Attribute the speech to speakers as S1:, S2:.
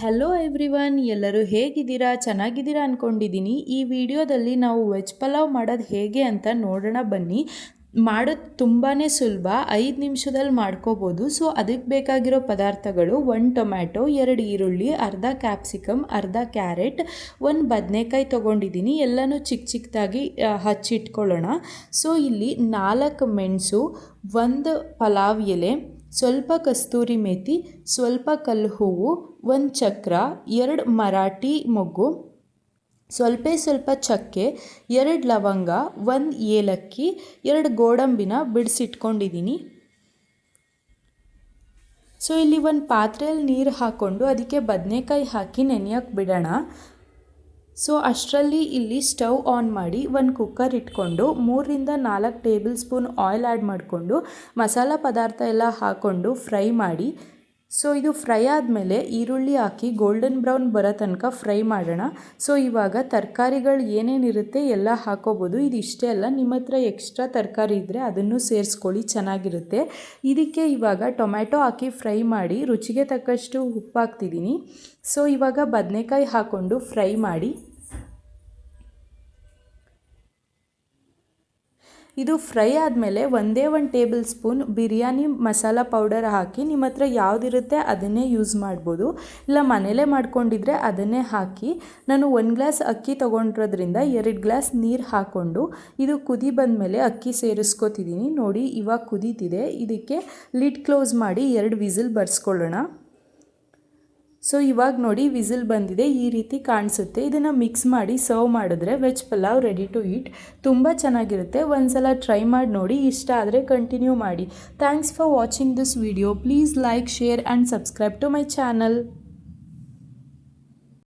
S1: Hello everyone ಎಲ್ಲರೂ ಹೇಗಿದ್ದೀರಾ? ಚೆನ್ನಾಗಿದ್ದೀರಾ ಅಂದ್ಕೊಂಡಿದ್ದೀನಿ ಈ ವಿಡಿಯೋದಲ್ಲಿ ನಾವು ವೆಜ್ ಪಲಾವ್ ಮಾಡೋದು ಹೇಗೆ ಅಂತ ನೋಡೋಣ ಬನ್ನಿ. ಮಾಡೋದು ತುಂಬಾ ಸುಲಭ. ಐದು ನಿಮಿಷದಲ್ಲಿ ಮಾಡ್ಕೋಬೋದು. ಸೊ ಅದಕ್ಕೆ ಬೇಕಾಗಿರೋ ಪದಾರ್ಥಗಳು ಒಂದು ಟೊಮ್ಯಾಟೊ ಎರಡು ಈರುಳ್ಳಿ, ಅರ್ಧ ಕ್ಯಾಪ್ಸಿಕಮ್ ಅರ್ಧ ಕ್ಯಾರೆಟ್ ಒಂದು ಬದನೆಕಾಯಿ ತೊಗೊಂಡಿದ್ದೀನಿ. ಎಲ್ಲನೂ ಚಿಕ್ಕ ಚಿಕ್ಕದಾಗಿ ಹಚ್ಚಿಟ್ಕೊಳ್ಳೋಣ. ಸೊ ಇಲ್ಲಿ ನಾಲ್ಕು ಮೆಣಸು, ಒಂದು ಪಲಾವ್ ಎಲೆ ಸ್ವಲ್ಪ ಕಸ್ತೂರಿ ಮೇತಿ, ಸ್ವಲ್ಪ ಕಲ್ಲು ಹೂವು, ಒಂದು ಚಕ್ರ, ಎರಡು ಮರಾಠಿ ಮೊಗ್ಗು, ಸ್ವಲ್ಪ ಸ್ವಲ್ಪ ಚಕ್ಕೆ, ಎರಡು ಲವಂಗ, ಒಂದು ಏಲಕ್ಕಿ, ಎರಡು ಗೋಡಂಬಿನ ಬಿಡಿಸಿಟ್ಕೊಂಡಿದ್ದೀನಿ ಸೊ, ಇಲ್ಲಿ ಒಂದು ಪಾತ್ರೆಯಲ್ಲಿ ನೀರು ಹಾಕ್ಕೊಂಡು ಅದಕ್ಕೆ ಬದನೆಕಾಯಿ ಹಾಕಿ ನೆನೆಯೋಕ್ಕೆ ಬಿಡೋಣ. ಸೊ ಅಷ್ಟರಲ್ಲಿ ಇಲ್ಲಿ ಸ್ಟವ್ ಆನ್ ಮಾಡಿ ಒಂದು ಕುಕ್ಕರ್ ಇಟ್ಕೊಂಡು ಮೂರರಿಂದ ನಾಲ್ಕು ಟೇಬಲ್ ಸ್ಪೂನ್ ಆಯಿಲ್ ಆ್ಯಡ್ ಮಾಡಿಕೊಂಡು ಮಸಾಲ ಪದಾರ್ಥ ಎಲ್ಲ ಹಾಕ್ಕೊಂಡು ಫ್ರೈ ಮಾಡಿ. ಸೊ ಇದು ಫ್ರೈ ಆದಮೇಲೆ ಈರುಳ್ಳಿ ಹಾಕಿ ಗೋಲ್ಡನ್ ಬ್ರೌನ್ ಬರೋ ತನಕ ಫ್ರೈ ಮಾಡೋಣ. ಸೊ ಇವಾಗ ತರಕಾರಿಗಳು ಏನೇನಿರುತ್ತೆ ಎಲ್ಲ ಹಾಕೋಬೋದು. ಇದು ಇಷ್ಟೇ ಅಲ್ಲ, ನಿಮ್ಮ ಹತ್ರ ಎಕ್ಸ್ಟ್ರಾ ತರಕಾರಿ ಇದ್ದರೆ ಅದನ್ನು ಸೇರಿಸ್ಕೊಳ್ಳಿ, ಚೆನ್ನಾಗಿರುತ್ತೆ. ಇದಕ್ಕೆ ಇವಾಗ ಟೊಮ್ಯಾಟೊ ಹಾಕಿ ಫ್ರೈ ಮಾಡಿ ರುಚಿಗೆ ತಕ್ಕಷ್ಟು ಉಪ್ಪು ಹಾಕ್ತಿದ್ದೀನಿ. ಸೊ ಇವಾಗ ಬದನೆಕಾಯಿ ಹಾಕ್ಕೊಂಡು ಫ್ರೈ ಮಾಡಿ. ಇದು ಫ್ರೈ ಆದಮೇಲೆ ಒಂದೇ ಒಂದು tablespoon biryani masala powder ಹಾಕಿ ನಿಮ್ಮ ಹತ್ರ ಯಾವುದಿರುತ್ತೆ ಅದನ್ನೇ ಯೂಸ್ ಮಾಡ್ಬೋದು. ಇಲ್ಲ ಮನೇಲೇ ಮಾಡ್ಕೊಂಡಿದ್ರೆ ಅದನ್ನೇ ಹಾಕಿ ನಾನು ಒಂದು ಗ್ಲಾಸ್ ಅಕ್ಕಿ ತೊಗೊಂಡಿರೋದ್ರಿಂದ ಎರಡು ಗ್ಲಾಸ್ ನೀರು ಹಾಕ್ಕೊಂಡು ಇದು ಕುದಿ ಬಂದಮೇಲೆ ಅಕ್ಕಿ ಸೇರಿಸ್ಕೊತಿದ್ದೀನಿ ನೋಡಿ ಇವಾಗ ಕುದೀತಿದೆ. ಇದಕ್ಕೆ ಲಿಡ್ ಕ್ಲೋಸ್ ಮಾಡಿ ಎರಡು ವಿಸಿಲ್ ಬರ್ಸ್ಕೊಳ್ಳೋಣ. ಸೊ ಇವಾಗ ನೋಡಿ ವಿಸಿಲ್ ಬಂದಿದೆ, ಈ ರೀತಿ ಕಾಣಿಸುತ್ತೆ. ಇದನ್ನು ಮಿಕ್ಸ್ ಮಾಡಿ ಸರ್ವ್ ಮಾಡಿದ್ರೆ veg pulao ready to eat ತುಂಬ ಚೆನ್ನಾಗಿರುತ್ತೆ. ಒಂದ್ಸಲ ಟ್ರೈ ಮಾಡಿ ನೋಡಿ, ಇಷ್ಟ ಆದರೆ ಕಂಟಿನ್ಯೂ ಮಾಡಿ. Thanks for watching this video please like share and subscribe to my channel